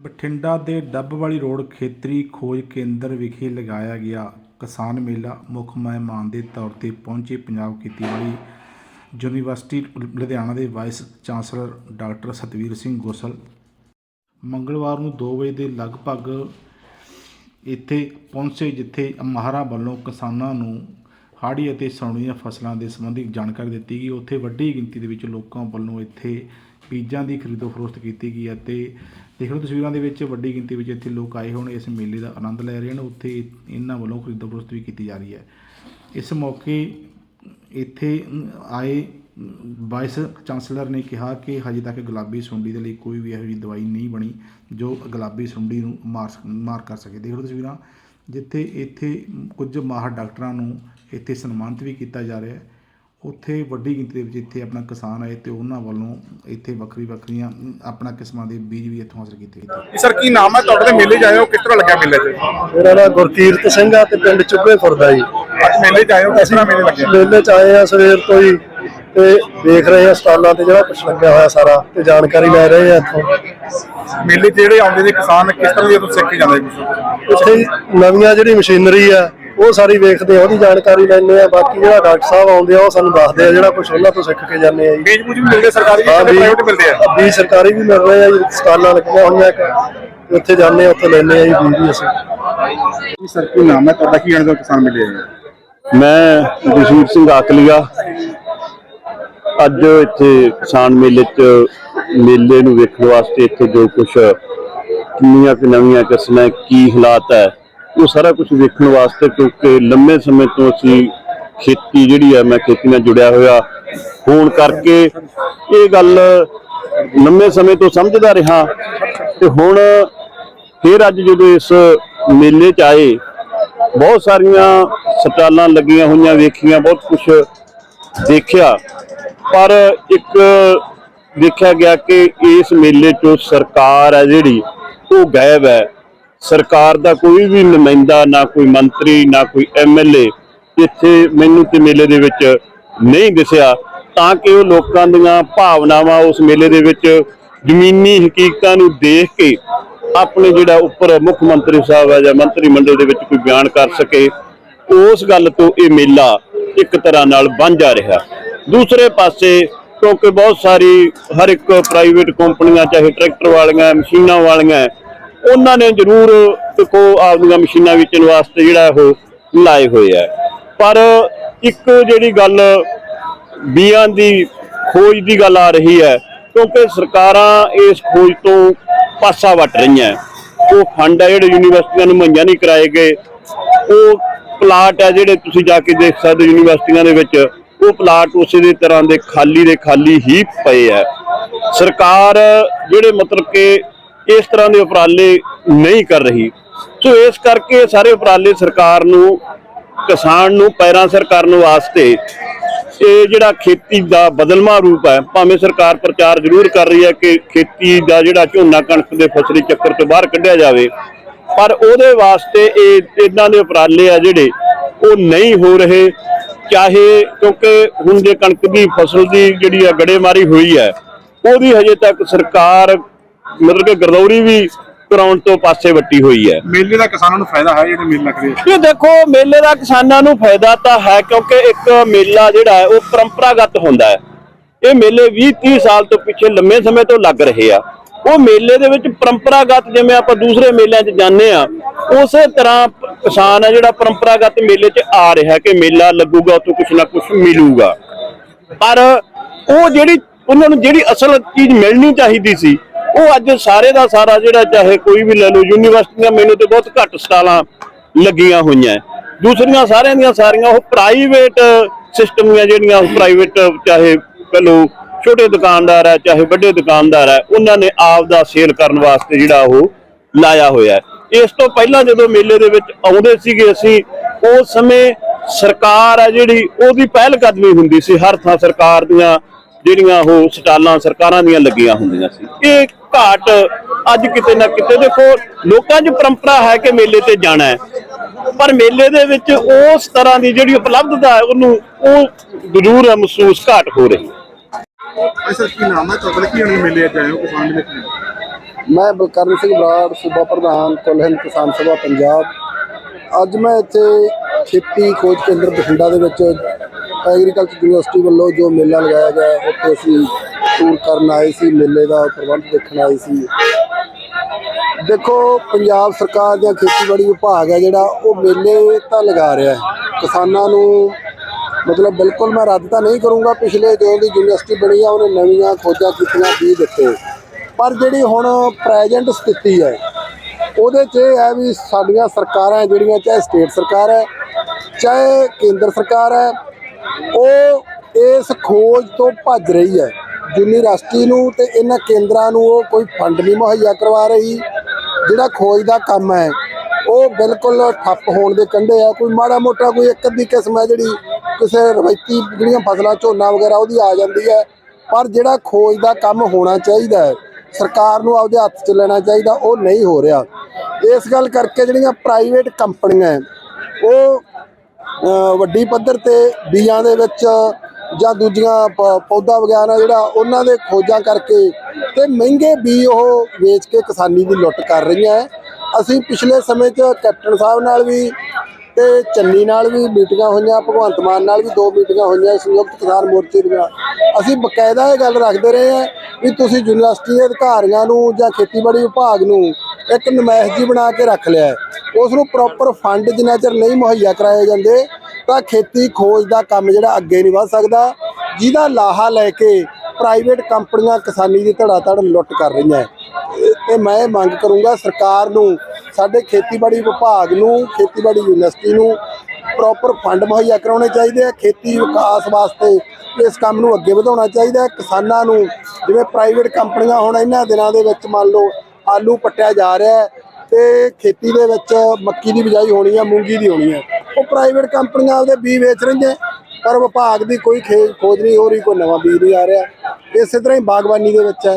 ਬਠਿੰਡਾ ਦੇ ਡੱਬ ਵਾਲੀ ਰੋਡ ਖੇਤਰੀ ਖੋਜ ਕੇਂਦਰ ਵਿਖੇ ਲਗਾਇਆ ਗਿਆ ਕਿਸਾਨ ਮੇਲਾ ਮੁੱਖ ਮਹਿਮਾਨ ਦੇ ਤੌਰ ਤੇ ਪਹੁੰਚੇ ਪੰਜਾਬ ਖੇਤੀਬਾੜੀ ਯੂਨੀਵਰਸਿਟੀ ਲੁਧਿਆਣਾ ਦੇ vice chancellor doctor Satvir Singh Gosal ਮੰਗਲਵਾਰ ਨੂੰ 2 ਵਜੇ ਦੇ ਲਗਭਗ ਇੱਥੇ ਪਹੁੰਚੇ ਜਿੱਥੇ ਮਾਹਰਾ ਵੱਲੋਂ ਕਿਸਾਨਾਂ ਨੂੰ ਹਾੜੀ ਅਤੇ ਸਾਉਣੀ ਦੀਆਂ ਫਸਲਾਂ ਦੇ ਸੰਬੰਧੀ ਜਾਣਕਾਰੀ ਦਿੱਤੀ ਗਈ। ਉੱਥੇ ਵੱਡੀ ਗਿਣਤੀ ਦੇ ਵਿੱਚ ਲੋਕਾਂ ਵੱਲੋਂ ਇੱਥੇ ਬੀਜਾਂ ਦੀ ਖਰੀਦੋ ਫਰੋਖਤ ਕੀਤੀ ਗਈ ਹੈ ਅਤੇ ਦੇਖ ਲਓ ਤਸਵੀਰਾਂ ਦੇ ਵਿੱਚ ਵੱਡੀ ਗਿਣਤੀ ਵਿੱਚ ਇੱਥੇ ਲੋਕ ਆਏ ਹੋਣ, ਇਸ ਮੇਲੇ ਦਾ ਆਨੰਦ ਲੈ ਰਹੇ ਹਨ, ਉੱਥੇ ਇਹਨਾਂ ਵੱਲੋਂ ਖਰੀਦੋ ਫਰੋਖਤ ਵੀ ਕੀਤੀ ਜਾ ਰਹੀ ਹੈ। ਇਸ ਮੌਕੇ ਇੱਥੇ ਆਏ ਵਾਈਸ ਚਾਂਸਲਰ ਨੇ ਕਿਹਾ ਕਿ ਹਜੇ ਤੱਕ ਗੁਲਾਬੀ ਸੁੰਡੀ ਦੇ ਲਈ ਕੋਈ ਵੀ ਇਹੋ ਜਿਹੀ ਦਵਾਈ ਨਹੀਂ ਬਣੀ ਜੋ ਗੁਲਾਬੀ ਸੁੰਡੀ ਨੂੰ ਮਾਰ ਸਕ- ਮਾਰ ਕਰ ਸਕੇ। ਦੇਖ ਲਓ ਤਸਵੀਰਾਂ, ਜਿੱਥੇ ਇੱਥੇ ਕੁਝ ਮਾਹਰ ਡਾਕਟਰਾਂ ਨੂੰ ਇੱਥੇ ਸਨਮਾਨਿਤ ਵੀ ਕੀਤਾ ਜਾ ਰਿਹਾ ਹੈ। ਉੱਥੇ ਵੱਡੀ ਗਿਣਤੀ ਦੇ ਵਿੱਚ ਇੱਥੇ ਆਪਣਾ ਕਿਸਾਨ ਆਏ ਤੇ ਉਹਨਾਂ ਵੱਲੋਂ ਇੱਥੇ ਵੱਖਰੀ ਵੱਖਰੀਆਂ ਆਪਣਾ ਕਿਸਮਾਂ ਦੇ ਬੀਜ ਵੀ ਇੱਥੋਂ ਹਾਸਲ ਕੀਤੇ ਗਏ। ਸਰ ਕੀ ਨਾਮ ਹੈ? ਤੁਹਾਡੇ ਤੇ ਮੇਲੇ 'ਚ ਆਏ ਹੋ? ਕਿਸ ਤਰ੍ਹਾਂ ਲੱਗਿਆ ਮੇਲੇ 'ਚ ਮੇਰਾ ਨਾਮ ਗੁਰਕੀਰਤ ਸਿੰਘ ਆ ਤੇ ਪਿੰਡ ਚੁੱਗੇ ਫੁਰਦਾ ਜੀ। ਅੱਜ ਮੇਲੇ 'ਚ ਆਏ ਹੋ? ਕਿਸ ਤਰ੍ਹਾਂ ਮੇਲੇ ਲੱਗੇ? ਮੇਲੇ ਚ ਆਏ ਆ ਸਵੇਰ ਤੋਂ ਹੀ ਤੇ ਦੇਖ ਰਹੇ ਆ ਸਟਾਲਾਂ ਤੇ ਜਿਹੜਾ ਕੁਝ ਲੱਗਿਆ ਹੋਇਆ ਸਾਰਾ ਤੇ ਜਾਣਕਾਰੀ ਲੈ ਰਹੇ ਆ ਇੱਥੋਂ। ਮੇਲੇ 'ਚ ਜਿਹੜੇ ਆਉਂਦੇ ਨੇ ਕਿਸਾਨ ਕਿਸ ਤਰ੍ਹਾਂ ਦੀ ਉਹ ਸਿੱਖ ਕੇ ਜਾਂਦੇ ਕੁਛ ਇੱਥੇ ਨਵੀਆਂ ਜਿਹੜੀ ਮਸ਼ੀਨਰੀ ਆ ਉਹ ਸਾਰੀ ਵੇਖਦੇ ਆ ਉਹਦੀ ਜਾਣਕਾਰੀ ਲੈਂਦੇ ਆ ਬਾਕੀ ਜਿਹੜਾ ਡਾਕਟਰ ਸਾਹਿਬ ਆਉਂਦੇ ਆ ਉਹ ਸਾਨੂੰ ਦੱਸਦੇ ਆ ਜਿਹੜਾ ਕੁਝ ਉਹਨਾਂ ਤੋਂ ਸਿੱਖ ਕੇ ਜਾਂਦੇ ਆ ਜੀ। ਬੀਜ ਬੂਜ ਵੀ ਮਿਲਦੇ ਸਰਕਾਰੀ ਵੀ ਤੇ ਪ੍ਰਾਈਵੇਟ ਮਿਲਦੇ ਆ। ਵੀ ਸਰਕਾਰੀ ਵੀ ਮਿਲ ਰਹੇ ਆ ਜੀ ਸਟਾਲਾਂ ਲੱਗੀਆਂ ਹੋਈਆਂ ਇੱਕ ਉੱਥੇ ਜਾਂਦੇ ਆ ਉੱਥੇ ਲੈਂਦੇ ਆ ਜੀ ਬੀਜ ਵੀ ਅਸੀਂ। ਸਰ ਕੀ ਨਾਮ ਹੈ? ਤੁਹਾਡਾ ਕੀ ਜਾਣਦੇ ਕਿਸਾਨ ਮੇਲੇ ਆਏ ਮੈਂ ਜਸਵੀਰ ਸਿੰਘ ਆਕਲੀਆ। ਅੱਜ ਇੱਥੇ ਕਿਸਾਨ ਮੇਲੇ 'ਚ ਮੇਲੇ ਨੂੰ ਵੇਖਣ ਵਾਸਤੇ ਇੱਥੇ ਜੋ ਕੁਝ ਕਿੰਨੀਆਂ ਕੁ ਨਵੀਆਂ ਕਿਸਮਾਂ ਕੀ ਹਾਲਾਤ ਹੈ ਉਹ ਸਾਰਾ ਕੁਝ ਵੇਖਣ ਵਾਸਤੇ ਕਿਉਂਕਿ ਲੰਮੇ ਸਮੇਂ ਤੋਂ ਅਸੀਂ ਖੇਤੀ ਜਿਹੜੀ ਹੈ ਮੈਂ ਖੇਤੀ ਨਾਲ ਜੁੜਿਆ ਹੋਇਆ, ਹੋਣ ਕਰਕੇ ਇਹ ਗੱਲ ਲੰਮੇ ਸਮੇਂ ਤੋਂ ਸਮਝਦਾ ਰਿਹਾ। ਤੇ ਹੁਣ ਫਿਰ ਅੱਜ ਜਦੋਂ ਇਸ ਮੇਲੇ 'ਚ ਆਏ, ਬਹੁਤ ਸਾਰੀਆਂ ਸਟਾਲਾਂ ਲੱਗੀਆਂ ਹੋਈਆਂ ਵੇਖੀਆਂ, ਬਹੁਤ ਕੁਝ ਦੇਖਿਆ। ਪਰ ਇੱਕ ਦੇਖਿਆ ਗਿਆ ਕਿ ਇਸ ਮੇਲੇ 'ਚੋਂ ਸਰਕਾਰ ਹੈ ਜਿਹੜੀ, ਉਹ ਗਾਇਬ ਹੈ। ਸਰਕਾਰ ਦਾ ਕੋਈ ਵੀ ਨੁਮਾਇੰਦਾ, ਨਾ ਕੋਈ ਮੰਤਰੀ, ਨਾ ਕੋਈ ਐਮਐਲਏ ਇੱਥੇ ਮੈਨੂੰ ਤੇ ਮੇਲੇ ਦੇ ਵਿੱਚ ਨਹੀਂ ਦਿਸਿਆ, ਤਾਂ ਕਿ ਉਹ ਲੋਕਾਂ ਦੀਆਂ ਭਾਵਨਾਵਾਂ ਉਸ ਮੇਲੇ ਦੇ ਵਿੱਚ ਜ਼ਮੀਨੀ ਹਕੀਕਤਾਂ ਨੂੰ ਦੇਖ ਕੇ ਆਪਣੇ ਜਿਹੜਾ ਉੱਪਰ ਮੁੱਖ ਮੰਤਰੀ ਸਾਹਿਬ ਹੈ ਜਾਂ ਮੰਤਰੀ ਮੰਡਲ ਦੇ ਵਿੱਚ ਕੋਈ ਬਿਆਨ ਕਰ ਸਕੇ, ਉਸ ਗੱਲ ਤੋਂ ਇਹ ਮੇਲਾ ਇੱਕ ਤਰ੍ਹਾਂ ਨਾਲ ਬਣ ਜਾ ਰਿਹਾ। ਦੂਸਰੇ ਪਾਸੇ, ਕਿਉਂਕਿ ਬਹੁਤ ਸਾਰੀ ਹਰ ਇੱਕ ਪ੍ਰਾਈਵੇਟ ਕੰਪਨੀਆਂ ਚਾਹੇ ਟਰੈਕਟਰ ਵਾਲੀਆਂ, ਮਸ਼ੀਨਾਂ ਵਾਲੀਆਂ ਉਹਨਾਂ ਨੇ ਜ਼ਰੂਰ ਦੇਖੋ ਆਪਦੀਆਂ ਮਸ਼ੀਨਾਂ ਵੇਚਣ ਵਾਸਤੇ ਜਿਹੜਾ ਉਹ ਲਾਏ ਹੋਏ ਆ। ਪਰ ਇੱਕ ਜਿਹੜੀ ਗੱਲ ਬੀਆਂ ਦੀ ਖੋਜ ਦੀ ਗੱਲ ਆ ਰਹੀ ਹੈ, ਕਿਉਂਕਿ ਸਰਕਾਰਾਂ ਇਸ ਖੋਜ ਤੋਂ ਪਾਸਾ ਵੱਟ ਰਹੀਆਂ। ਉਹ ਫੰਡ ਹੈ ਜਿਹੜੇ ਯੂਨੀਵਰਸਿਟੀਆਂ ਨੂੰ ਮੁਹੱਈਆ ਨਹੀਂ ਕਰਾਏ ਗਏ। ਉਹ ਪਲਾਟ ਹੈ ਜਿਹੜੇ ਤੁਸੀਂ ਜਾ ਕੇ ਦੇਖ ਸਕਦੇ ਯੂਨੀਵਰਸਿਟੀਆਂ ਦੇ ਵਿੱਚ, ਉਹ ਪਲਾਟ ਉਸੇ ਦੇ ਤਰ੍ਹਾਂ ਦੇ ਖਾਲੀ ਦੇ ਖਾਲੀ ਹੀ ਪਏ ਹੈ ਸਰਕਾਰ ਜਿਹੜੇ ਮਤਲਬ ਕਿ ਇਸ ਤਰ੍ਹਾਂ ਦੇ ਉਪਰਾਲੇ ਨਹੀਂ ਕਰ ਰਹੀ। ਸੋ ਇਸ ਕਰਕੇ ਸਾਰੇ ਉਪਰਾਲੇ ਸਰਕਾਰ ਨੂੰ, ਕਿਸਾਨ ਨੂੰ, ਪੈਰਾਂ ਸਿਰ ਕਰਨ ਵਾਸਤੇ ਇਹ ਜਿਹੜਾ ਖੇਤੀ ਦਾ ਬਦਲਮਾ ਰੂਪ ਹੈ, ਭਾਵੇਂ ਸਰਕਾਰ ਪ੍ਰਚਾਰ ਜ਼ਰੂਰ ਕਰ ਰਹੀ ਹੈ ਕਿ ਖੇਤੀ ਦਾ ਜਿਹੜਾ ਝੋਨਾ ਕਣਕ ਦੇ ਫਸਲੀ ਚੱਕਰ ਤੋਂ ਬਾਹਰ ਕੱਢਿਆ ਜਾਵੇ, ਪਰ ਉਹਦੇ ਵਾਸਤੇ ਇਹ, ਇਹਨਾਂ ਦੇ ਉਪਰਾਲੇ ਆ ਜਿਹੜੇ, ਉਹ ਨਹੀਂ ਹੋ ਰਹੇ। ਚਾਹੇ ਕਿਉਂਕਿ ਹੁਣ ਜੇ ਕਣਕ ਦੀ ਫਸਲ ਦੀ ਜਿਹੜੀ ਆ ਗੜੇਮਾਰੀ ਹੋਈ ਹੈ, ਉਹਦੀ ਹਜੇ ਤੱਕ ਸਰਕਾਰ ਮਤਲਬ ਕਿ ਗਰਦੌਰੀ ਵੀ ਕਰਾਉਣ ਤੋਂ ਪਾਸੇ ਵੱਟੀ ਹੋਈ ਹੈ। ਮੇਲੇ ਦਾ ਕਿਸਾਨਾਂ ਨੂੰ ਫਾਇਦਾ ਹੈ ਜਿਹੜੇ ਮੇਲੇ ਲੱਗ ਰਹੇ ਆ ਇਹ ਦੇਖੋ ਮੇਲੇ ਦਾ ਕਿਸਾਨਾਂ ਨੂੰ ਫਾਇਦਾ ਤਾਂ ਹੈ ਕਿਉਂਕਿ ਇੱਕ ਮੇਲਾ ਜਿਹੜਾ ਹੈ ਉਹ ਪਰੰਪਰਾਗਤ ਹੁੰਦਾ ਹੈ। ਇਹ ਮੇਲੇ 20 30 ਸਾਲ ਤੋਂ ਪਿੱਛੇ ਲੰਮੇ ਸਮੇਂ ਤੋਂ ਲੱਗ ਰਹੇ ਆ। ਉਹ ਮੇਲੇ ਦੇ ਵਿੱਚ ਪਰੰਪਰਾਗਤ ਜਿਵੇਂ ਆਪਾਂ ਦੂਸਰੇ ਮੇਲਿਆਂ 'ਚ ਜਾਂਦੇ ਆ ਉਸੇ ਤਰ੍ਹਾਂ ਕਿਸਾਨ ਹੈ ਜਿਹੜਾ ਪਰੰਪਰਾਗਤ ਮੇਲੇ 'ਚ ਆ ਰਿਹਾ ਕਿ ਮੇਲਾ ਲੱਗੂਗਾ ਉੱਥੋਂ ਕੁਝ ਨਾ ਕੁਝ ਮਿਲੂਗਾ। ਪਰ ਉਹ ਜਿਹੜੀ ਉਹਨਾਂ ਨੂੰ ਜਿਹੜੀ ਅਸਲ ਚੀਜ਼ ਮਿਲਣੀ ਚਾਹੀਦੀ ਸੀ ਉਹ ਅੱਜ ਸਾਰੇ ਦਾ ਸਾਰਾ ਜਿਹੜਾ ਚਾਹੇ ਕੋਈ ਵੀ ਲੈ ਲਓ ਯੂਨੀਵਰਸਿਟੀਆਂ ਮੈਨੂੰ ਤੇ ਬਹੁਤ ਘੱਟ ਸਟਾਲਾਂ ਲੱਗੀਆਂ ਹੋਈਆਂ। ਦੂਸਰੀਆਂ ਸਾਰਿਆਂ ਦੀਆਂ ਸਾਰੀਆਂ ਉਹ ਪ੍ਰਾਈਵੇਟ ਸਿਸਟਮ ਦੀਆਂ ਜਿਹੜੀਆਂ ਪ੍ਰਾਈਵੇਟ ਚਾਹੇ ਕਹ ਛੋਟੇ ਦੁਕਾਨਦਾਰ ਹੈ, ਚਾਹੇ ਵੱਡੇ ਦੁਕਾਨਦਾਰ ਹੈ, ਉਹਨਾਂ ਨੇ ਆਪ ਦਾ ਸੇਲ ਕਰਨ ਵਾਸਤੇ ਜਿਹੜਾ ਉਹ ਲਾਇਆ ਹੋਇਆ ਇਸ ਤੋਂ ਪਹਿਲਾਂ ਜਦੋਂ ਮੇਲੇ ਦੇ ਵਿੱਚ ਆਉਂਦੇ ਸੀਗੇ ਅਸੀਂ ਉਸ ਸਮੇਂ ਸਰਕਾਰ ਹੈ ਜਿਹੜੀ, ਉਹਦੀ ਪਹਿਲ ਕਦਮੀ ਹੁੰਦੀ ਸੀ, ਹਰ ਥਾਂ ਸਰਕਾਰ ਦੀਆਂ ਜਿਹੜੀਆਂ ਉਹ ਸਟਾਲਾਂ ਸਰਕਾਰਾਂ ਦੀਆਂ ਲੱਗੀਆਂ ਹੁੰਦੀਆਂ ਸੀ। ਇਹ ਘਾਟ ਅੱਜ ਕਿਤੇ ਨਾ ਕਿਤੇ ਦੇਖੋ ਲੋਕਾਂ 'ਚ ਪਰੰਪਰਾ ਹੈ ਕਿ ਮੇਲੇ ਤੇ ਜਾਣਾ ਹੈ। ਪਰ ਮੇਲੇ ਦੇ ਵਿੱਚ ਉਸ ਤਰ੍ਹਾਂ ਦੀ ਜਿਹੜੀ ਉਪਲਬਧਤਾ ਹੈ ਉਹਨੂੰ ਉਹ ਜ਼ਰੂਰ ਮਹਿਸੂਸ ਘਾਟ ਹੋ ਰਹੀ ਹੈ। ਸਰ ਕੀ ਨਾਮ ਹੈ ਤੁਹਾਡਾ? ਕੀ ਮੇਲੇ 'ਚ ਆਏ ਹੋ ਕਿਸਾਨ ਮੇਲੇ 'ਚ ਮੈਂ ਬਲਕਰਨ ਸਿੰਘ ਬਰਾੜ ਸੂਬਾ ਪ੍ਰਧਾਨ ਕੁੱਲ ਹਿੰਦ ਕਿਸਾਨ ਸਭਾ ਪੰਜਾਬ। ਅੱਜ ਮੈਂ ਇੱਥੇ ਖੇਤੀ ਖੋਜ ਕੇਂਦਰ ਬਠਿੰਡਾ ਦੇ ਵਿੱਚ ਐਗਰੀਕਲਚਰ ਯੂਨੀਵਰਸਿਟੀ ਵੱਲੋਂ ਜੋ ਮੇਲਾ ਲਗਾਇਆ ਗਿਆ ਉੱਥੇ ਅਸੀਂ ਟੂਰ ਕਰਨ ਆਏ ਸੀ, ਮੇਲੇ ਦਾ ਪ੍ਰਬੰਧ ਦੇਖਣ ਆਏ ਸੀ। ਦੇਖੋ, ਪੰਜਾਬ ਸਰਕਾਰ ਦਾ ਖੇਤੀਬਾੜੀ ਵਿਭਾਗ ਹੈ ਜਿਹੜਾ, ਉਹ ਮੇਲੇ ਤਾਂ ਲਗਾ ਰਿਹਾ ਹੈ। ਕਿਸਾਨਾਂ ਨੂੰ ਮਤਲਬ ਬਿਲਕੁਲ ਮੈਂ ਰੱਦ ਤਾਂ ਨਹੀਂ ਕਰੂੰਗਾ, ਪਿਛਲੇ ਜੋ ਦੀ ਯੂਨੀਵਰਸਿਟੀ ਬਣੀ ਆ, ਉਹਨੇ ਨਵੀਆਂ ਖੋਜਾਂ ਕੀਤੀਆਂ, ਵੀ ਦਿੱਤੇ। ਪਰ ਜਿਹੜੀ ਹੁਣ ਪ੍ਰੈਜ਼ੈਂਟ ਸਥਿਤੀ ਹੈ, ਉਹਦੇ 'ਚ ਇਹ ਹੈ ਵੀ ਸਾਡੀਆਂ ਸਰਕਾਰਾਂ ਜਿਹੜੀਆਂ, ਚਾਹੇ ਸਟੇਟ ਸਰਕਾਰ ਹੈ, ਚਾਹੇ ਕੇਂਦਰ ਸਰਕਾਰ ਹੈ ਉਹ ਇਸ ਖੋਜ ਤੋਂ ਭੱਜ ਰਹੀ ਹੈ। ਯੂਨੀਵਰਸਿਟੀ ਨੂੰ ਤੇ ਇਹਨਾਂ ਕੇਂਦਰਾਂ ਨੂੰ ਉਹ ਕੋਈ ਫੰਡ ਨਹੀਂ ਮੁਹੱਈਆ ਕਰਵਾ ਰਹੀ, ਜਿਹੜਾ ਖੋਜ ਦਾ ਕੰਮ ਹੈ, ਉਹ ਬਿਲਕੁਲ ਠੱਪ ਹੋਣ ਦੇ ਕੰਢੇ ਆ। ਕੋਈ ਮਾੜਾ ਮੋਟਾ ਕੋਈ ਇੱਕ ਅੱਧੀ ਕਿਸਮ ਹੈ ਜਿਹੜੀ ਕਿਸੇ ਰਵਾਇਤੀ ਜਿਹੜੀਆਂ ਫਸਲਾਂ, ਝੋਨਾ ਵਗੈਰਾ ਉਹਦੀ ਆ ਜਾਂਦੀ ਹੈ। ਪਰ ਜਿਹੜਾ ਖੋਜ ਦਾ ਕੰਮ ਹੋਣਾ ਚਾਹੀਦਾ ਹੈ, ਸਰਕਾਰ ਨੂੰ ਆਪਦੇ ਹੱਥ 'ਚ ਲੈਣਾ ਚਾਹੀਦਾ, ਉਹ ਨਹੀਂ ਹੋ ਰਿਹਾ। ਇਸ ਗੱਲ ਕਰਕੇ ਜਿਹੜੀਆਂ ਪ੍ਰਾਈਵੇਟ ਕੰਪਨੀਆਂ ਉਹ ਵੱਡੀ ਪੱਧਰ ਤੇ ਬੀਜਾਂ ਦੇ ਵਿੱਚ ਜਾਂ ਦੂਜੀਆਂ ਪੌਦਾ ਵਗੈਰਾ ਜਿਹੜਾ ਉਹਨਾਂ ਦੇ ਖੋਜਾਂ ਕਰਕੇ ਤੇ ਮਹਿੰਗੇ ਬੀ ਉਹ ਵੇਚ ਕੇ ਕਿਸਾਨੀ ਦੀ ਲੁੱਟ ਕਰ ਰਹੀਆਂ ਹੈ। ਅਸੀਂ ਪਿਛਲੇ ਸਮੇਂ 'ਚ ਕੈਪਟਨ ਸਾਹਿਬ ਨਾਲ ਵੀ ਤੇ ਚੰਨੀ ਨਾਲ ਵੀ ਮੀਟਿੰਗਾਂ ਹੋਈਆਂ, ਭਗਵੰਤ ਮਾਨ ਨਾਲ ਵੀ ਦੋ ਮੀਟਿੰਗਾਂ ਹੋਈਆਂ ਸੰਯੁਕਤ ਕਿਸਾਨ ਮੋਰਚੇ ਦੀਆਂ ਅਸੀਂ ਬਕਾਇਦਾ ਇਹ ਗੱਲ ਰੱਖਦੇ ਰਹੇ ਹਾਂ ਵੀ ਤੁਸੀਂ ਯੂਨੀਵਰਸਿਟੀ ਦੇ ਅਧਿਕਾਰੀਆਂ ਨੂੰ ਜਾਂ ਖੇਤੀਬਾੜੀ ਵਿਭਾਗ ਨੂੰ ਇੱਕ ਨਮਾਇਸ਼ ਜੀ ਬਣਾ ਕੇ ਰੱਖ ਲਿਆ ਹੈ। ਉਸ ਨੂੰ ਪ੍ਰੋਪਰ ਫੰਡ ਜਿੰਨਾ ਚਿਰ ਨਹੀਂ ਮੁਹੱਈਆ ਕਰਾਏ ਜਾਂਦੇ, ਤਾਂ ਖੇਤੀ ਖੋਜ ਦਾ ਕੰਮ ਜਿਹੜਾ ਅੱਗੇ ਨਹੀਂ ਵਧ ਸਕਦਾ, ਜਿਹਦਾ ਲਾਹਾ ਲੈ ਕੇ ਪ੍ਰਾਈਵੇਟ ਕੰਪਨੀਆਂ ਕਿਸਾਨੀ ਦੀ ਧੜਾ ਧੜ ਲੁੱਟ ਕਰ ਰਹੀਆਂ ਤੇ ਮੈਂ ਇਹ ਮੰਗ ਕਰੂੰਗਾ ਸਰਕਾਰ ਨੂੰ, ਸਾਡੇ ਖੇਤੀਬਾੜੀ ਵਿਭਾਗ ਨੂੰ, ਖੇਤੀਬਾੜੀ ਯੂਨੀਵਰਸਿਟੀ ਨੂੰ ਪ੍ਰੋਪਰ ਫੰਡ ਮੁਹੱਈਆ ਕਰਾਉਣੇ ਚਾਹੀਦੇ ਆ। ਖੇਤੀ ਵਿਕਾਸ ਵਾਸਤੇ ਇਸ ਕੰਮ ਨੂੰ ਅੱਗੇ ਵਧਾਉਣਾ ਚਾਹੀਦਾ ਕਿਸਾਨਾਂ ਨੂੰ, ਜਿਵੇਂ ਪ੍ਰਾਈਵੇਟ ਕੰਪਨੀਆਂ ਹੁਣ ਇਹਨਾਂ ਦਿਨਾਂ ਦੇ ਵਿੱਚ ਮੰਨ ਲਓ ਆਲੂ ਪੱਟਿਆ ਜਾ ਰਿਹਾ ਹੈ ਤੇ ਖੇਤੀ ਦੇ ਵਿੱਚ ਮੱਕੀ ਦੀ ਬਿਜਾਈ ਹੋਣੀ ਹੈ, ਮੂੰਗੀ ਦੀ ਹੋਣੀ ਹੈ। ਉਹ ਪ੍ਰਾਈਵੇਟ ਕੰਪਨੀਆਂ ਉਹਦੇ ਬੀਜ ਵੇਚ ਰਹੀਆਂ ਪਰ ਵਿਭਾਗ ਦੀ ਕੋਈ ਖੇ- ਖੋਜ ਨਹੀਂ ਹੋ ਰਹੀ, ਕੋਈ ਨਵਾਂ ਬੀਜ ਨਹੀਂ ਆ ਰਿਹਾ। ਇਸੇ ਤਰ੍ਹਾਂ ਹੀ ਬਾਗਬਾਨੀ ਦੇ ਵਿੱਚ ਹੈ।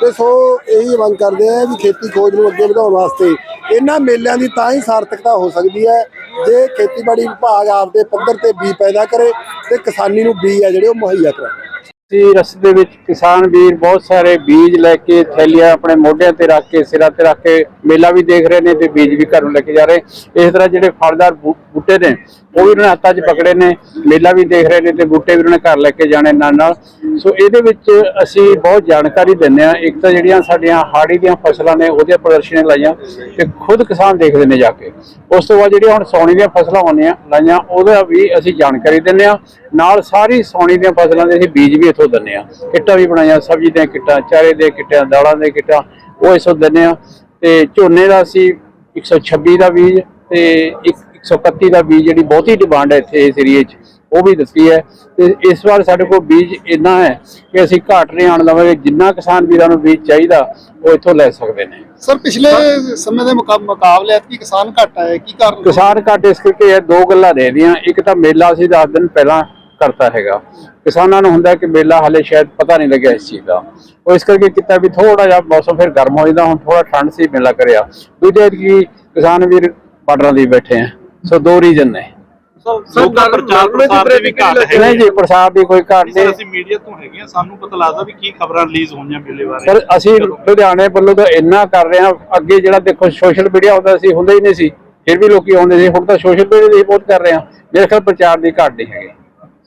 ਤੇ ਸੋ ਇਹੀ ਮੰਗ ਕਰਦੇ ਆ ਵੀ ਖੇਤੀ ਖੋਜ ਨੂੰ ਅੱਗੇ ਵਧਾਉਣ ਵਾਸਤੇ ਇਹਨਾਂ ਮੇਲਿਆਂ ਦੀ ਤਾਂ ਹੀ ਸਾਰਥਕਤਾ ਹੋ ਸਕਦੀ ਹੈ, ਜੇ ਖੇਤੀਬਾੜੀ ਵਿਭਾਗ ਆਪਦੇ ਪੱਧਰ ਤੇ ਬੀਜ ਪੈਦਾ ਕਰੇ ਤੇ ਕਿਸਾਨੀ ਨੂੰ ਬੀਜ ਆ ਜਿਹੜੇ ਉਹ ਮੁਹੱਈਆ ਕਰਾਵੇ ਸੀ ਰਸਤੇ ਵਿੱਚ ਕਿਸਾਨ ਵੀਰ ਬਹੁਤ ਸਾਰੇ ਬੀਜ ਲੈ ਕੇ ਥੈਲੀਆਂ ਆਪਣੇ ਮੋਢਿਆਂ ਤੇ ਰੱਖ ਕੇ, ਸਿਰਾਂ ਤੇ ਰੱਖ ਕੇ ਮੇਲਾ ਵੀ ਦੇਖ ਰਹੇ ਨੇ ਤੇ ਬੀਜ ਵੀ ਘਰੋਂ ਲੈ ਕੇ ਜਾ ਰਹੇ। ਇਸ ਤਰ੍ਹਾਂ ਜਿਹੜੇ ਫਲਦਾਰ ਬੂ- ਬੂਟੇ ਨੇ ਉਹ ਵੀ ਉਹਨਾਂ ਨੇ ਹੱਥਾਂ 'ਚ ਪਕੜੇ ਨੇ, ਮੇਲਾ ਵੀ ਦੇਖ ਰਹੇ ਨੇ ਤੇ ਬੂਟੇ ਵੀ ਉਹਨਾਂ ਨੇ ਘਰ ਲੈ ਕੇ ਜਾਣੇ ਨਾਲ ਨਾਲ। ਸੋ ਇਹਦੇ ਵਿੱਚ ਅਸੀਂ ਬਹੁਤ ਜਾਣਕਾਰੀ ਦਿੰਦੇ ਆ ਇੱਕ ਤਾਂ ਜਿਹੜੀਆਂ ਸਾਡੀਆਂ ਹਾੜੀ ਦੀਆਂ ਫਸਲਾਂ ਨੇ, ਉਹਦੀਆਂ ਪ੍ਰਦਰਸ਼ਨੀ ਲਾਈਆਂ ਤੇ ਖੁਦ ਕਿਸਾਨ ਦੇਖਦੇ ਨੇ ਜਾ ਕੇ। ਉਸ ਤੋਂ ਬਾਅਦ ਜਿਹੜੀਆਂ ਹੁਣ ਸੌਣੀ ਦੀਆਂ ਫਸਲਾਂ ਆਉਂਦੀਆਂ, ਲਾਈਆਂ, ਉਹਦਾ ਵੀ ਅਸੀਂ ਜਾਣਕਾਰੀ ਦਿੰਦੇ ਆ ਨਾਲ ਸਾਰੀ ਸੌਣੀ ਦੀਆਂ ਫਸਲਾਂ ਦੇ ਅਸੀਂ ਬੀਜ ਵੀ ਇੱਥੋਂ ਦਿੰਦੇ ਆ ਕਿੱਟਾਂ ਵੀ ਬਣਾਈਆਂ, ਸਬਜ਼ੀ ਦੀਆਂ ਕਿੱਟਾਂ, ਚਾਰੇ ਦੇ ਕਿੱਟਾਂ, ਦਾਲਾਂ ਦੇ ਕਿੱਟਾਂ, ਉਹ ਇੱਥੋਂ ਦਿੰਦੇ ਆ ਤੇ ਝੋਨੇ ਦਾ ਅਸੀਂ 126 ਦਾ ਬੀਜ ਤੇ ਇੱਕ 131 ਦਾ ਬੀਜ ਜਿਹੜੀ ਬਹੁਤੀ ਡਿਮਾਂਡ ਹੈ ਇੱਥੇ ਇਸ ਏਰੀਏ 'ਚ ਉਹ ਵੀ ਦਿੱਤੀ ਹੈ। ਤੇ ਇਸ ਵਾਰ ਸਾਡੇ ਕੋਲ ਬੀਜ ਇੰਨਾ ਹੈ ਕਿ ਅਸੀਂ ਘਾਟ ਨਹੀਂ ਆਣ ਲਵਾਂਗੇ ਜਿੰਨਾ ਕਿਸਾਨ ਵੀਰਾਂ ਨੂੰ ਬੀਜ ਚਾਹੀਦਾ ਉਹ ਇੱਥੋਂ ਲੈ ਸਕਦੇ ਨੇ। ਸਰ ਪਿਛਲੇ ਸਮੇਂ ਦੇ ਮੁਕਾ- ਮੁਕਾਬਲੇ ਐਤਕੀ ਕਿਸਾਨ ਘੱਟ ਆਏ ਕੀ ਕਾਰਨ? ਕਿਸਾਨ ਘਾਟ ਇਸ ਕਰਕੇ ਇਹ ਦੋ ਗੱਲਾਂ ਨੇ ਇਹਦੀਆਂ ਇੱਕ ਤਾਂ ਮੇਲਾ ਅਸੀਂ 10 ਦਿਨ ਪਹਿਲਾਂ ਕਰਤਾ ਹੈਗਾ। ਕਿਸਾਨਾਂ ਨੂੰ ਹੁੰਦਾ ਕਿ ਮੇਲਾ ਹਲੇ ਸ਼ਾਇਦ ਪਤਾ ਨਹੀਂ ਲੱਗਿਆ ਇਸ ਚੀਜ਼ ਦਾ। ਉਹ ਇਸ ਕਰਕੇ ਕੀਤਾ ਵੀ ਥੋੜਾ ਜਿਹਾ ਮੌਸਮ ਫਿਰ ਗਰਮ ਹੋ ਜਾਂਦਾ ਹੁਣ ਥੋੜਾ ਠੰਡ ਸੀ ਮੇਲਾ ਕਰਿਆ। ਦੂਜੇ ਕਿ ਕਿਸਾਨ ਵੀਰ ਬਾਰਡਰਾਂ ਦੇ ਬੈਠੇ ਆ ਸੋ ਦੋ ਰੀਜਨ ਨੇ। ਲੋਕਾਂ ਪ੍ਰਚਾਰ ਪ੍ਰਸਾਰ ਦੇ ਵੀ ਘਾਟ ਨਹੀਂ ਜੀ ਪ੍ਰਸਾਦ ਦੀ ਕੋਈ ਘਾਟ ਨਹੀਂ। ਅਸੀਂ ਮੀਡੀਆ ਤੋਂ ਹੈਗੇ ਆ ਸਾਨੂੰ ਪਤਾ ਲੱਗਦਾ ਵੀ ਕੀ ਖਬਰਾਂ ਰਿਲੀਜ਼ ਹੋਈਆਂ ਮੇਲੇ ਬਾਰੇ। ਪਰ ਅਸੀਂ ਲੁਧਿਆਣੇ ਵੱਲੋਂ ਤਾਂ ਇੰਨਾ ਕਰ ਰਹੇ ਹਾਂ ਅੱਗੇ ਜਿਹੜਾ ਦੇਖੋ ਸੋਸ਼ਲ ਮੀਡੀਆ ਹੁੰਦਾ ਸੀ ਹੁੰਦਾ ਹੀ ਨਹੀਂ ਸੀ ਫਿਰ ਵੀ ਲੋਕੀ ਆਉਂਦੇ ਸੀ ਹੁਣ ਤਾਂ ਸੋਸ਼ਲ ਮੀਡੀਆ ਤੇ ਹੀ ਬਹੁਤ ਕਰ ਰਹੇ ਹਾਂ ਮੇਰੇ ਖਿਆਲ ਪ੍ਰਚਾਰ ਦੀ ਘਾਟ ਨਹੀਂ ਹੈਗੀ।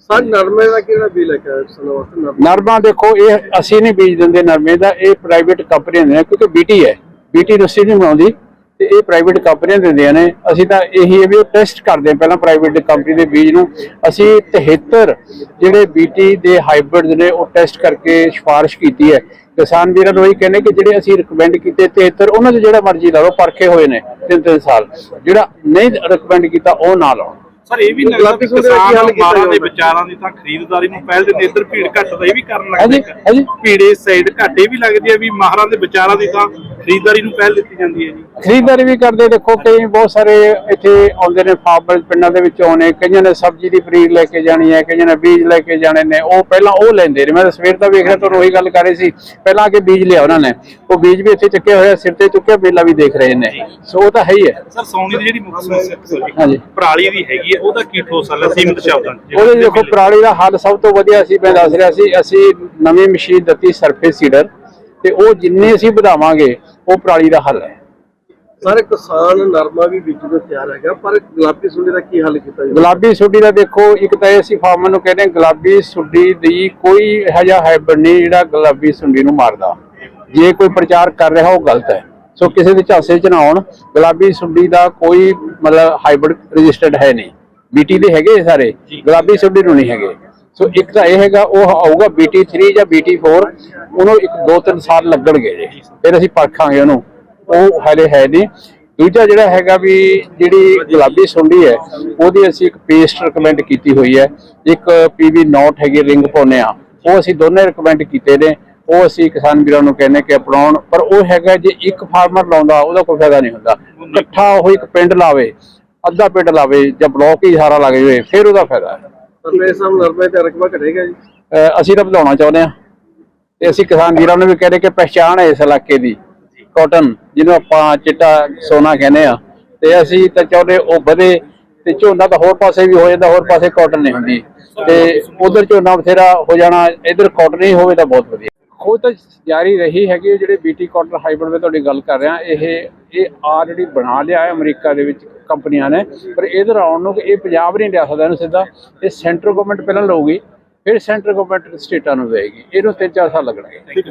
ਸਰ ਨਰਮੇ ਦਾ ਕਿਹੜਾ ਬੀਜ ਲੈ ਕੇ ਆਏ ਸੁਣੋ ਨਰਮਾ ਦੇਖੋ ਇਹ ਅਸੀਂ ਨਹੀਂ ਬੀਜ ਦਿੰਦੇ ਨਰਮੇ ਦਾ ਇਹ ਪ੍ਰਾਈਵੇਟ ਕੰਪਨੀਆਂ ਨੇ ਕਿਉਂਕਿ ਬੀਟੀ ਹੈ। ਬੀਟੀ ਰਸੀ ਨਹੀਂ ਬਣਾਉਂਦੀ। ਤੇ ਇਹ ਪ੍ਰਾਈਵੇਟ ਕੰਪਨੀਆਂ ਦਿੰਦੀਆਂ ਨੇ। ਅਸੀਂ ਤਾਂ ਇਹੀ ਹੈ ਵੀ ਉਹ ਟੈਸਟ ਕਰਦੇ ਪਹਿਲਾਂ ਪ੍ਰਾਈਵੇਟ ਕੰਪਨੀ ਦੇ ਬੀਜ ਨੂੰ। ਅਸੀਂ 73 ਜਿਹੜੇ ਬੀਟੀ ਦੇ ਹਾਈਬ੍ਰਿਡ ਨੇ ਉਹ ਟੈਸਟ ਕਰਕੇ ਸਿਫਾਰਿਸ਼ ਕੀਤੀ ਹੈ। ਕਿਸਾਨ ਵੀਰਾਂ ਨੂੰ ਇਹ ਕਹਿੰਦੇ ਕਿ ਜਿਹੜੇ ਅਸੀਂ ਰეკਮੈਂਡ ਕੀਤੇ 73 ਉਹਨਾਂ ਦੇ ਜਿਹੜਾ ਮਰਜ਼ੀ ਲਾ ਲਓ ਪਰਖੇ ਹੋਏ ਨੇ ਤਿੰਨ ਤਿੰਨ ਸਾਲ। ਜਿਹੜਾ ਨਹੀਂ ਰეკਮੈਂਡ ਕੀਤਾ ਉਹ ਨਾ ਲਾਓ। ਸਰ ਇਹ ਵੀ ਲੱਗਦਾ ਕਿ ਕਿਸਾਨ ਮਾਰਾਂ ਦੇ ਵਿਚਾਰਾਂ ਦੀ ਤਾਂ ਖਰੀਦਦਾਰੀ ਨੂੰ ਪਹਿਲ ਦਿੰਦੇ ਇੱਧਰ ਭੀੜ ਘੱਟ ਦਾ ਇਹ ਵੀ ਕਰਨ ਲੱਗਦੇ ਭੀੜੇ ਸਾਈਡ ਘਾਟੇ ਵੀ ਲੱਗਦੀ ਹੈ ਵੀ ਮਾਹਰਾਂ ਦੇ ਵਿਚਾਰਾਂ ਦੀ ਤਾਂ ਖਰੀਦਦਾਰੀ ਨੂੰ ਪਹਿਲ ਦਿੱਤੀ ਜਾਂਦੀ ਹੈ ਜੀ। ਖਰੀਦਦਾਰੀ ਵੀ ਕਰਦੇ ਦੇਖੋ ਕਈ ਬਹੁਤ ਸਾਰੇ ਇੱਥੇ ਆਉਂਦੇ ਨੇ ਫਾਰਮਰ ਪਿੰਡਾਂ ਦੇ ਵਿੱਚ ਆਉਣੇ ਕਈਆਂ ਨੇ ਸਬਜ਼ੀ ਦੀ ਪਨੀਰ ਲੈ ਕੇ ਜਾਣੀ ਹੈ ਕਈਆਂ ਨੇ ਬੀਜ ਲੈ ਕੇ ਜਾਣੇ ਨੇ ਉਹ ਪਹਿਲਾਂ ਉਹ ਲੈਂਦੇ ਨੇ। ਮੈਂ ਤਾਂ ਸਵੇਰ ਦਾ ਵੇਖ ਰਿਹਾ ਤੁਹਾਨੂੰ ਉਹੀ ਗੱਲ ਕਰ ਰਹੀ ਸੀ ਪਹਿਲਾਂ ਆ ਕੇ ਬੀਜ ਲਿਆ ਉਹਨਾਂ ਨੇ। ਉਹ ਬੀਜ ਵੀ ਇੱਥੇ ਚੱਕੇ ਹੋਏ ਆ, ਸਿਰ ਤੇ ਚੁੱਕਿਆ ਬੇਲਾ ਵੀ ਦੇਖ ਰਹੇ ਨੇ। ਸੋ ਉਹ ਤਾਂ ਹੈ ਹੀ ਹੈ। ਸਰ ਸੌਣੀ ਦੀ ਜਿਹੜੀ ਮੁੱਖ ਸਮੱਸਿਆ ਹਾਂਜੀ। ਪਰਾਲੀ ਦੀ ਹੈਗੀ ਹੈ ਉਹਦਾ ਕੀ ਠੋਸ ਹੱਲ ਸੀਮਿਤ ਸ਼ਬਦਾਂ ਉਹਦੇ ਦੇਖੋ ਪਰਾਲੀ ਦਾ ਹੱਲ ਸਭ ਤੋਂ ਵਧੀਆ ਸੀ ਮੈਂ ਦੱਸ ਰਿਹਾ ਸੀ ਅਸੀਂ ਨਵੀਂ ਮਸ਼ੀਨ ਦਿੱਤੀ ਸਰਫੇਸ ਸੀਡਰ ਤੇ ਉਹ ਜਿੰਨੇ ਅਸੀਂ ਵਧਾਵਾਂਗੇ ਉਹ ਪਰਾਲੀ ਦਾ ਹੱਲ ਹੈ। ਸਾਰੇ ਕਿਸਾਨ ਨਰਮਾ ਵੀ ਬੀਜ ਨੂੰ ਤਿਆਰ ਹੈਗਾ ਪਰ ਗੁਲਾਬੀ ਸੁੰਡੀ ਦਾ ਕੀ ਹੱਲ ਕੀਤਾ ਗੁਲਾਬੀ ਸੁੱਡੀ ਦਾ ਦੇਖੋ ਇੱਕ ਤਾਂ ਇਹ ਅਸੀਂ ਫਾਰਮਰ ਨੂੰ ਕਹਿੰਦੇ ਗੁਲਾਬੀ ਸੁੱਡੀ ਦੀ ਕੋਈ ਇਹੋ ਜਿਹਾ ਹਾਈਬ੍ਰਿਡ ਨਹੀਂ ਜਿਹੜਾ ਗੁਲਾਬੀ ਸੁੰਡੀ ਨੂੰ ਮਾਰਦਾ। ਜੇ ਕੋਈ ਪ੍ਰਚਾਰ ਕਰ ਰਿਹਾ ਉਹ ਗਲਤ ਹੈ। ਸੋ ਕਿਸੇ ਦੇ ਝਾਂਸੇ ਚ ਨਾ ਆਉਣ ਗੁਲਾਬੀ ਸੁੱਡੀ ਦਾ ਕੋਈ ਮਤਲਬ ਹਾਈਬ੍ਰਿਡ ਰਜਿਸਟਰਡ ਹੈ ਨਹੀਂ। ਬੀਟੀ ਦੇ ਹੈਗੇ ਸਾਰੇ ਗੁਲਾਬੀ ਸੁੱਡੀ ਨੂੰ ਨਹੀਂ ਹੈਗੇ। ਸੋ ਇੱਕ ਤਾਂ ਇਹ ਹੈਗਾ, ਉਹ ਆਊਗਾ BT3 ਜਾਂ BT4 ਉਹਨੂੰ ਇੱਕ ਦੋ ਤਿੰਨ ਸਾਲ ਲੱਗਣਗੇ ਜੇ। ਫਿਰ ਅਸੀਂ ਪਰਖਾਂਗੇ ਉਹਨੂੰ। ਉਹ ਹਾਲੇ ਹੈ ਨਹੀਂ। ਦੂਜਾ ਜਿਹੜਾ ਹੈਗਾ ਵੀ ਜਿਹੜੀ ਗੁਲਾਬੀ ਸੁੰਡੀ ਹੈ, ਉਹਦੀ ਅਸੀਂ ਇੱਕ ਪੇਸਟ ਰეკਮੈਂਡ ਕੀਤੀ ਹੋਈ ਹੈ। ਇੱਕ ਪੀਵੀ ਨੋਟ ਹੈਗੀ ਰਿੰਗ ਪਾਉਨੇ ਆ ਉਹ ਅਸੀਂ ਦੋਨੇ ਰეკਮੈਂਡ ਕੀਤੇ ਨੇ। ਉਹ ਅਸੀਂ ਕਿਸਾਨ ਵੀਰਾਂ ਨੂੰ ਕਹਿੰਨੇ ਕਿ ਅਪਣਾਉਣ। ਪਰ ਉਹ ਹੈਗਾ ਜੇ ਇੱਕ ਫਾਰਮਰ ਲਾਉਂਦਾ, ਉਹਦਾ ਕੋਈ ਫਾਇਦਾ ਨਹੀਂ ਹੁੰਦਾ। ਇਕੱਠਾ ਉਹ ਇੱਕ ਪਿੰਡ ਲਾਵੇ, ਅੱਧਾ ਪਿੰਡ ਲਾਵੇ ਜਾਂ ਬਲੌਕ ਹੀ ਸਾਰਾ ਲੱਗ ਜਾਵੇ, ਫਿਰ ਉਹਦਾ ਫਾਇਦਾ ਹੈ। ਮੇਰੇ ਸਾਹਮਣੇ ਨਰਮੇ ਤੇ ਰਕਬਾ ਘਟੇਗਾ ਜੀ। ਅਹ ਅਸੀਂ ਤਾਂ ਵਧਾਉਣਾ ਚਾਹੁੰਦੇ ਹਾਂ। ਤੇ ਅਸੀਂ ਕਿਸਾਨ ਵੀਰਾਂ ਨੂੰ ਵੀ ਕਹਿੰਦੇ ਕਿ ਪਹਿਚਾਣ ਹੈ ਇਸ ਇਲਾਕੇ ਦੀ। ਕਾਟਨ ਜਿਹਨੂੰ ਆਪਾਂ ਚਿੱਟਾ ਸੋਨਾ ਕਹਿੰਦੇ ਆ ਤੇ ਅਸੀਂ ਤਾਂ ਚਾਹੁੰਦੇ ਉਹ ਵਧੇ ਤੇ ਝੋਨਾ ਤਾਂ ਹੋਰ ਪਾਸੇ ਵੀ ਹੋ ਜਾਂਦਾ ਹੋਰ ਪਾਸੇ ਕਾਟਨ ਨਹੀਂ ਹੁੰਦੀ। ਤੇ ਉਧਰ ਝੋਨਾ ਬਥੇਰਾ ਹੋ ਜਾਣਾ ਇਧਰ ਕਾਟਨ ਹੀ ਹੋਵੇ ਤਾਂ ਬਹੁਤ ਵਧੀਆ। ਖੋਜ ਤਾਂ ਜਾਰੀ ਰਹੀ ਹੈਗੀ ਜਿਹੜੇ ਬੀਟੀ ਕਾਟਨ ਹਾਈਬ੍ਰਿਡ ਮੈਂ ਤੁਹਾਡੀ ਗੱਲ ਕਰ ਰਿਹਾ, ਇਹ ਇਹ ਆਲਰੇਡੀ ਬਣਾ ਲਿਆ ਹੈ ਅਮਰੀਕਾ ਦੇ ਵਿੱਚ ਕੰਪਨੀਆਂ ਨੇ, ਪਰ ਇਧਰ ਆਉਣ ਨੂੰ ਇਹ ਪੰਜਾਬ ਨਹੀਂ ਲਿਆ ਸਕਦਾ ਇਹਨੂੰ ਸਿੱਧਾ, ਇਹ ਸੈਂਟਰ ਗਵਰਨਮੈਂਟ ਪਹਿਲਾਂ ਲਊਗੀ, ਫਿਰ ਸੈਂਟਰ ਗਵਰਨਮੈਂਟ ਸਟੇਟਾਂ ਨੂੰ ਦੇਏਗੀ ਇਹਨੂੰ ਤਿੰਨ ਚਾਰ ਸਾਲ ਲੱਗਣਗੇ।